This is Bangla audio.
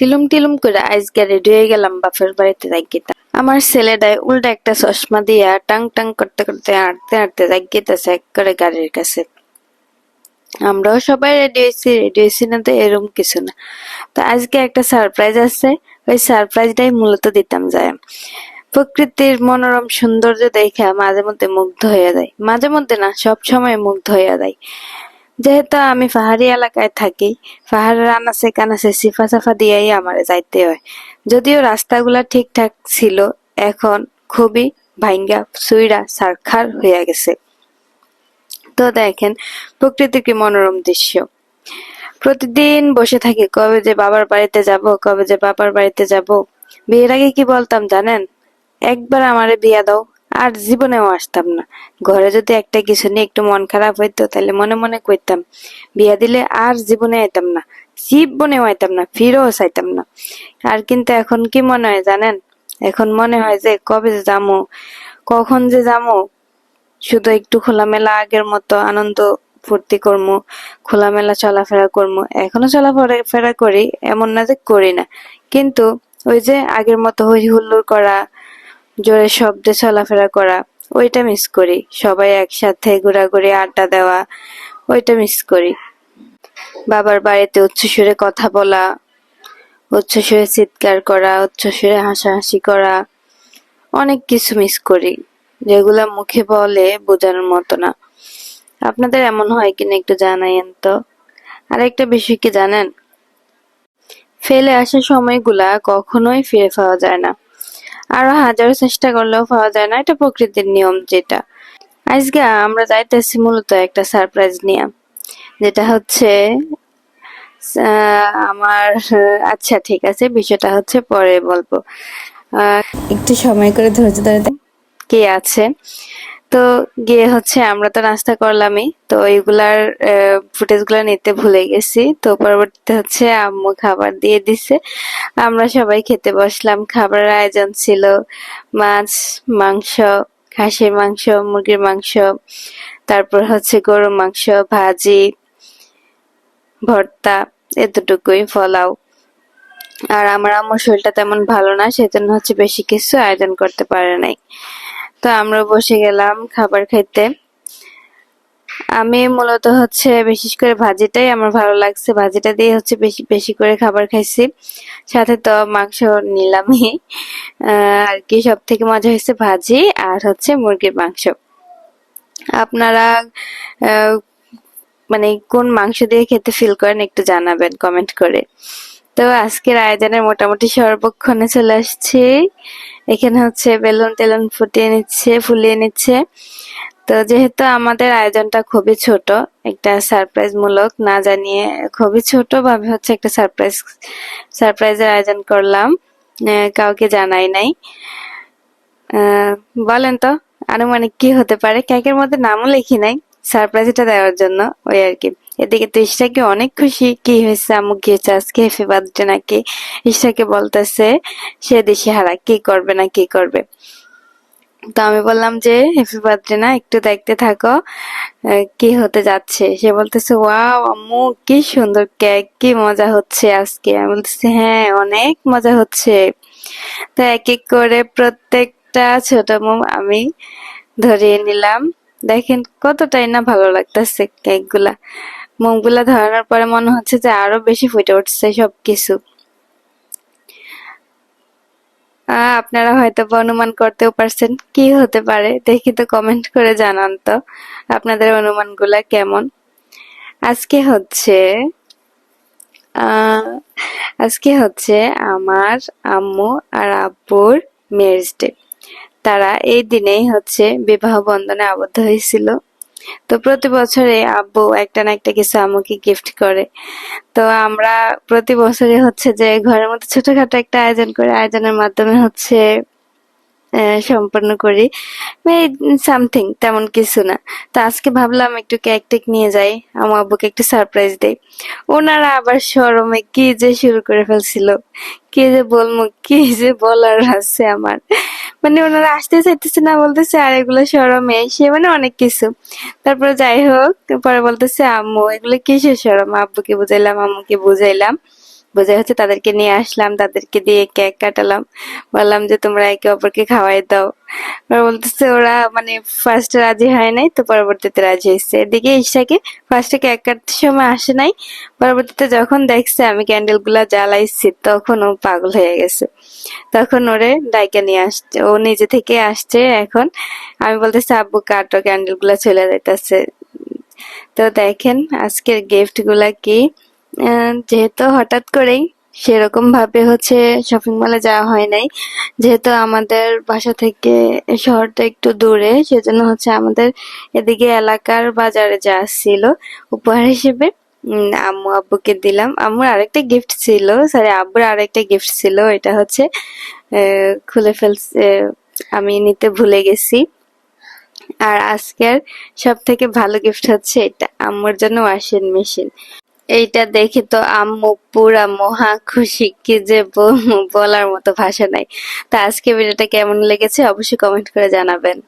তিলুম তিলুম করে আজকে রেডি হয়ে গেলাম বাপের বাড়িতে যাইগিতা আমার ছেলেটাই উল্টা একটা চশমা দিয়া টাং টাং করতে করতে হাঁটতে হাঁটতে যাইগিতেছে এক করে গাড়ির কাছে। আমরাও সবাই রেডি হয়েছি রেডি হয়েছি না তো এরকম কিছু না। তো আজকে একটা সারপ্রাইজ আছে, ওই সারপ্রাইজটাই মূলত দিতাম যায়। প্রকৃতির মনোরম সৌন্দর্য দেখে মাঝে মধ্যে মুগ্ধ হয়ে যায়। মাঝে মধ্যে না সব সময় মুগ্ধ হয়ে যায়। যেহেতু আমি পাহাড়ি এলাকায় থাকি পাহাড়ের আনাচে কানাচে সিফা সাফা দিয়েই আমার যাইতে হয়। যদিও রাস্তাগুলা ঠিকঠাক ছিল, এখন খুবই ভাঙ্গা সুইরা, সারখার হয়ে গেছে। তো দেখেন, প্রকৃতির কি মনোরম দৃশ্য। প্রতিদিন বসে থাকি, কবে যে বাবার বাড়িতে যাব, কবে যে বাবার বাড়িতে যাব, বিয়ের আগে কি বলতাম জানেন? একবার আমারে বিয়া দাও আর জীবনেও আসতাম না। ঘরে যদি একটা কিছু নিয়ে একটু মন খারাপ হইতো, তাহলে মনে মনে করতাম বিয়া দিলে আর জীবনে আইতাম না, জীবনেও আইতাম না, ফিরেও চাইতাম না। আর কিন্তু এখন কি মনে হয় জানেন? এখন মনে হয় যে কবে যে যামো, কখন যে যামো, শুধু একটু খোলামেলা আগের মতো আনন্দ ফুর্তি করব খোলামেলা চলাফেরা করব এখনও চলাফেরা করি, এমন না যে করি না। কিন্তু ওই যে আগের মতো হই হুল্লোড় করা জোরে শব্দে চলাফেরা করা। ওইটা মিস করি। সবাই একসাথে ঘোরাঘুরি, আড্ডা দেওয়া, ওইটা মিস করি। বাবার বাড়িতে উচ্চ সুরে কথা বলা উচ্চ সুরে চিৎকার করা উচ্চ সুরে হাসাহাসি করা, অনেক কিছু মিস করি। যেগুলা মুখে বলে বোঝানোর মতো না। আপনাদের এমন হয় কিনা একটু জানাইন তো। আর একটা বিষয় কি জানেন? ফেলে আসা সময়গুলা কখনোই ফিরে পাওয়া যায় না। আরও হাজারো চেষ্টা করলেও পাওয়া যায় না। এটা প্রকৃতির নিয়ম যেটা। আজকে আমরা যাইতেছি মূলত একটা সারপ্রাইজ নিয়ে, যেটা হচ্ছে আমার আচ্ছা ঠিক আছে, বিষয়টা হচ্ছে পরে বলব। একটু সময় করে ধৈর্য ধরে কে আছে? তো গিয়ে হচ্ছে আমরা তো নাস্তা করলামই, তো এইগুলার ফুটেজগুলা নিতে ভুলে গেছি। তো পরবর্তীতে হচ্ছে আম্মু খাবার দিয়ে দিছে। আমরা সবাই খেতে বসলাম। খাবারের আয়োজন ছিল মাছ, মাংস, খাসির মাংস, মুরগির মাংস, তারপর হচ্ছে গরুর মাংস, ভাজি, ভর্তা, এতটুকুই ফলাও আর আমার আম্মুর শরীরটা তেমন ভালো না, সেজন্য হচ্ছে বেশি কিছু আয়োজন করতে পারে নাই। তো আমরা বসে গেলাম খাবার খাইতে। আমি মূলত হচ্ছে বিশেষ করে ভাজিটাই আমার ভালো লাগছে। ভাজিটা দিয়ে হচ্ছে বেশি বেশি করে খাবার খাইছি। সাথে তো মাংস নিলামই। আর কি সব থেকে মজা হয়েছে ভাজি আর হচ্ছে মুরগির মাংস। আপনারা মানে কোন মাংস দিয়ে খেতে ফিল করেন একটু জানাবেন কমেন্ট করে। তো আজকের আয়োজনের মোটামুটি সর্বক্ষণে চলে আসছি। এখানে হচ্ছে বেলুন টেলুন ফুটিয়ে নিচ্ছে, ফুলিয়ে নিচ্ছে। তো যেহেতু আমাদের আয়োজনটা খুবই ছোট, একটা সারপ্রাইজ মূলক, না জানিয়ে খুবই ছোট ভাবে হচ্ছে একটা সারপ্রাইজ সারপ্রাইজের আয়োজন করলাম। কাউকে জানাই নাই। বলেন তো, আনুমানিক কি হতে পারে? কেকের মধ্যে নামও লিখি নাই। সারপ্রাইজটা দেওয়ার জন্য, ওই আর কি। এদিকে তো ইশরাকে অনেক খুশি, কি হয়েছে আমু গিয়েছে আজকে হ্যাপি বার্থডে নাকি? ইশরাকে বলতেছে, সে দেশে হারা কি করবে না কি করবে? তো আমি বললাম যে হ্যাপি বার্থডে না, একটু দেখতে থাকো কি হতে যাচ্ছে। সে বলতেছে, ওয়াও, আম্মু, কি সুন্দর কেক, কি মজা হচ্ছে আজকে। আমি বলতেছি হ্যাঁ অনেক মজা হচ্ছে। তো এক এক করে প্রত্যেকটা ছোট মোম আমি ধরিয়ে নিলাম। দেখেন কতটাই না ভালো লাগতেছে কেকগুলা মোমগুলা ধরানোর পরে মনে হচ্ছে যে আরও বেশি ফুটে উঠছে সবকিছু। আপনারা হয়তো অনুমান করতেও পারছেন কি হতে পারে, দেখি তো কমেন্ট করে জানান তো, আপনাদের অনুমানগুলা কেমন। আজকে হচ্ছে আজকে হচ্ছে আমার আম্মু আর আব্বুর মেয়ের ডে তারা এই দিনেই হচ্ছে বিবাহ বন্ধনে আবদ্ধ হয়েছিল। তো প্রতি বছরে আব্বু একটা না একটা কিছু আম্মুকে গিফট করে। তো আমরা প্রতি বছরে হচ্ছে যে ঘরের মধ্যে ছোটখাটো একটা আয়োজন করে, আয়োজনের মাধ্যমে হচ্ছে সম্পন্ন করি। সামথিং তেমন কিছু না। তো আজকে ভাবলাম একটু কেক টেক নিয়ে যাই আমার আব্বুকে একটু সারপ্রাইজ দেই। ওনারা আবার সরমে কি যে শুরু করে ফেলছিল, কি যে বলব কি যে বলার আছে আমার। মানে ওনারা আসতে চাইতেছে না বলতেছে, আর এগুলো শরমে সে মানে অনেক কিছু। তারপরে যাই হোক, পরে বলতেছে, আম্মু, এগুলো কিসের সরম? আব্বুকে বুঝাইলাম, আম্মুকে বুঝাইলাম। বোঝা হচ্ছে, তাদেরকে নিয়ে আসলাম, তাদেরকে দিয়ে কেক কাটালাম। বললাম যে, তোমরা একে অপরকে খাওয়াই দাও। ওরা বলতেছে, ওরা মানে ফার্স্টে রাজি হয় নাই, তো পরবর্তীতে রাজি হয়েছে। এদিকে ঈশাকে ফার্স্টে কেক কাটতে সময় আসে নাই। পরবর্তীতে যখন দেখছে, আমি ক্যান্ডেলগুলা জ্বালাইছি, তখন ও পাগল হয়ে গেছে। তখন ওরে ডাইকে নিয়ে আসছে। ও নিজে থেকে আসছে এখন। আমি বলতেছি, আব্বু, কাটো ক্যান্ডেলগুলা চলে যাইতেছে। তো দেখেন, আজকের গিফটগুলা কি? যেহেতু হঠাৎ করেই সেরকম ভাবে হচ্ছে শপিং মলে যাওয়া হয় নাই, যেহেতু আমাদের বাসা থেকে শহরটা একটু দূরে, সেজন্য হচ্ছে আমাদের এদিকে এলাকার বাজারে যা ছিল উপহার হিসেবে আম্মু আব্বুকে দিলাম। আম্মুর আরেকটা গিফট ছিল সরি আব্বুর আরেকটা গিফট ছিল, এটা হচ্ছে খুলে ফেলছে আমি নিতে ভুলে গেছি। আর আজকের সব থেকে ভালো গিফট হচ্ছে এটা, আম্মুর জন্য ওয়াশিং মেশিন এইটা দেখে তো আম্মু পুরা মহা খুশি, কি যে বলার মতো ভাষা নাই। তা আজকে ভিডিওটা কেমন লেগেছে অবশ্যই কমেন্ট করে জানাবেন।